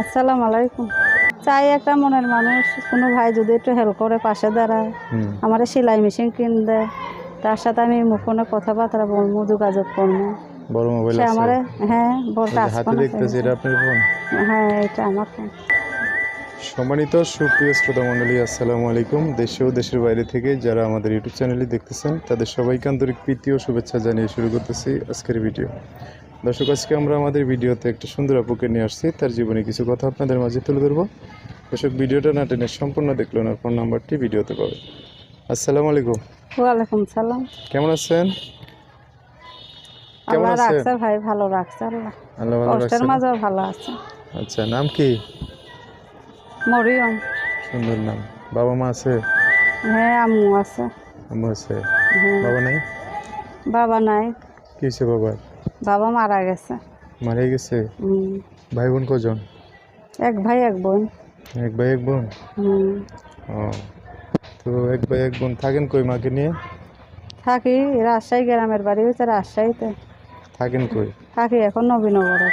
আসসালামু আলাইকুম। চাই একটা মনের মানুষ কোনো ভাই যদি একটু হেল্প করে পাশে দাঁড়ায় আমার সেলাই মেশিন কিন দেয় তার সাথে আমি মুখোনে কথাবার্তা বলব যোগাযোগ করব। বড় মোবাইল সে আছে। আমার হ্যাঁ বড় এই যে টাচ হাতে দেখতেছি এটা আপনার ফোন হ্যাঁ এটা আমার ফোন সম্মানিত সুপ্রিয় শ্রোতা মণ্ডলী আসসালামু আলাইকুম। দেশে ও দেশের বাইরে থেকে যারা আমাদের ইউটিউব চ্যানেলটি দেখতেছেন তাদের সবাইকে আন্তরিক প্রীতি ও শুভেচ্ছা জানিয়ে শুরু করতেছি আজকের ভিডিও দর্শক আজকে আমরা আমাদের ভিডিওতে একটা সুন্দর আপুকে নিয়ে আসছি। তার জীবনে কিছু কথা আপনাদের মাঝে তুলে ধরবো। দর্শক ভিডিওটা না টেনে সম্পূর্ণ দেখল না ফোন নাম্বারটি ভিডিওতে পাবে আসসালামু আলাইকুম। ওয়ালাইকুম সালাম। কেমন আছেন? কেমন আছেন? ভাই ভালো রাখছে আল্লাহ। আল্লাহ ভালো কষ্টের রাখছেন ভালো আছে। আচ্ছা নাম কি? মরিয়ম। সুন্দর নাম। বাবা মা আছে? হ্যাঁ আম্মু আছে। আম্মু আছে। বাবা নাই? বাবা নাই। কি হয়েছে বাবার? বাবা মারা গেছে। মারা গেছে? ভাই বোন কজন? এক ভাই এক বোন। এক ভাই এক বোন? ও। তো এক ভাই এক বোন থাকেন কই মাকে নিয়ে? থাকি রাজশাহী গ্রামের বাড়ি হচ্ছে রাজশাহীতে। থাকেন কই? থাকি এখন নবীনগরে।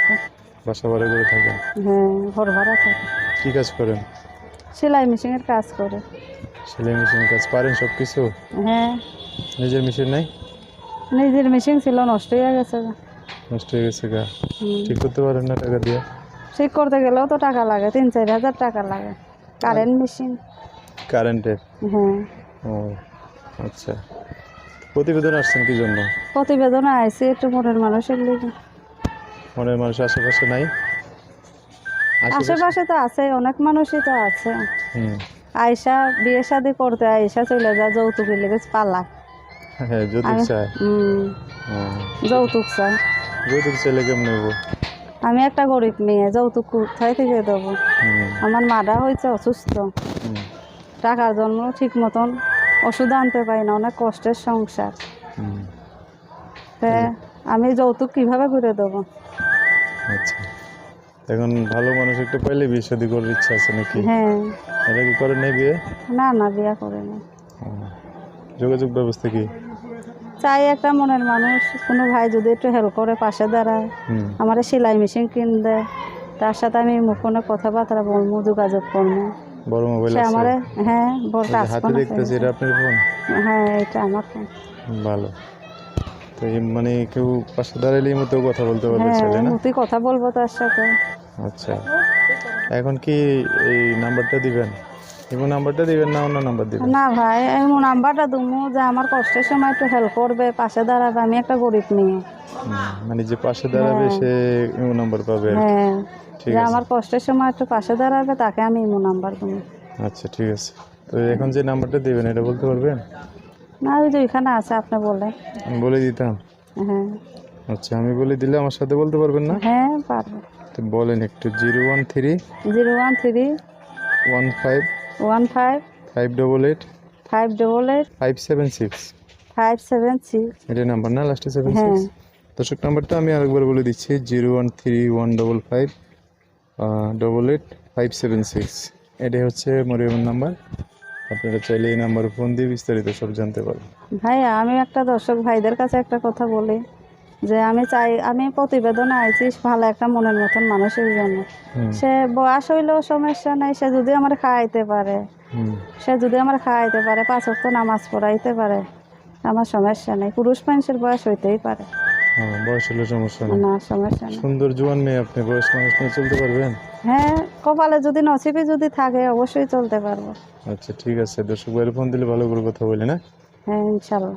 বাসা বাড়ি করে থাকেন? হ্যাঁ ঘর ভাড়া থাকে। কি কাজ করেন? সেলাই মেশিনের কাজ করে। সেলাই মেশিন কাজ পারেন সব কিছু হ্যাঁ। নিজের মেশিন নাই? নিজের মেশিন ছিল নষ্ট হয়ে গেছে। নষ্ট হয়ে গেছে গা। ঠিক করতে পারেন না টাকা দিয়ে। ঠিক করতে গেলেও তো টাকা লাগে তিন চার হাজার টাকা লাগে। Current machine. কারেন্টের হ্যাঁ। ও আচ্ছা। প্রতিবেদন আসছেন কি জন্য? প্রতিবেদন আইসি একটু মনের মানুষের লিগে। মনের মানুষ আশেপাশে নাই? আশেপাশে তো আছে অনেক মানুষই তো আছে। আয়সা বিয়ে শাদি করতে আয়সা চলে যায় যৌতুকের লেগে পালা হ্যাঁ যৌতুক আমি- চায় যৌতুক যৌতুক চাইলে কেমন নেব আমি একটা গরিব মেয়ে যৌতুক কোথায় থেকে দেবো? আমার মাটা হয়েছে অসুস্থ। টাকার জন্য ঠিক মতন ওষুধ আনতে পারি না অনেক কষ্টের সংসার। আমি যৌতুক কীভাবে করে দেবো? আচ্ছা। এখন ভালো মানুষ একটা পাইলে বিয়ে শাদী করার ইচ্ছা আছে নাকি? হ্যাঁ। এটা কি করেন নাই বিয়ে? না না বিয়া করে না যোগাযোগ ব্যবস্থা কি? চাই একটা মনের মানুষ কোনো ভাই যদি একটু হেল্প করে পাশে দাঁড়ায় আমার সেলাই মেশিন কিন দেয় তার সাথে আমি মুখোনে কথাবার্তা বলব যোগাযোগ করব। বড় মোবাইল আছে? আমার হ্যাঁ বড় হাতে দেখতেছি এটা আপনার ফোন হ্যাঁ এটা আমার ফোন ভালো। তো মানে কেউ পাশে দাঁড়ালেই মতো কথা বলতে পারবে হ্যাঁ ছেলে না? তুই কথা বলব তার সাথে। আচ্ছা। এখন কি এই নাম্বারটা দিবেন? এবং নাম্বারটা দিবেন না অন্য নাম্বার দিবেন? না ভাই আমি নাম্বারটা দুমু যে আমার কষ্টের সময় একটু হেল্প করবে পাশে দাঁড়াবে আমি একটা গরিব মেয়ে। মানে যে পাশে দাঁড়াবে সে ইমো নাম্বার পাবে হ্যাঁ ঠিক যে আছে। আমার কষ্টের সময় একটু পাশে দাঁড়াবে তাকে আমি ইমো নাম্বার দেবো আচ্ছা ঠিক আছে। তো এখন যে নাম্বারটা দিবেন এটা বলতে পারবেন? না ওই যে ওইখানে আছে আপনি বলে আমি বলে দিতাম। হ্যাঁ। আচ্ছা আমি বলে দিলে আমার সাথে বলতে পারবেন না? হ্যাঁ পারব। তো বলেন একটু zero one three zero one three one five one five five double eight five double eight five seven six five seven six এটা নাম্বার না? লাস্টে সেভেন সিক্স দর্শক নাম্বারটা আমি আরেকবার বলে দিচ্ছি zero one three one double five double eight five seven six এটাই হচ্ছে মরিয়মের নাম্বার। আপনারা চাইলে এই নাম্বারে ফোন দিয়ে বিস্তারিত সব জানতে পারবেন। ভাইয়া আমি একটা দর্শক ভাইদের কাছে একটা কথা বলি। যে আমি চাই আমি প্রতিবেদন আইছি ভালো একটা মনের মতন মানুষের জন্য। সে বয়স হইলেও সমস্যা নাই সে যদি আমার খাওয়াইতে পারে সে যদি আমার খাওয়াইতে পারে পাঁচ ওয়াক্ত নামাজ পড়াইতে পারে আমার সমস্যা নেই। পুরুষ মানুষের বয়স হইতেই পারে। বয়স হলে সমস্যা নেই। না সমস্যা নেই। সুন্দর জোয়ান মেয়ে আপনি বয়স মানুষ নিয়ে চলতে পারবেন? হ্যাঁ কপালে যদি নসিবে যদি থাকে অবশ্যই চলতে পারব। আচ্ছা ঠিক আছে। দর্শক বাইরে ফোন দিলে ভালো করে কথা বলি না? হ্যাঁ ইনশাল্লাহ।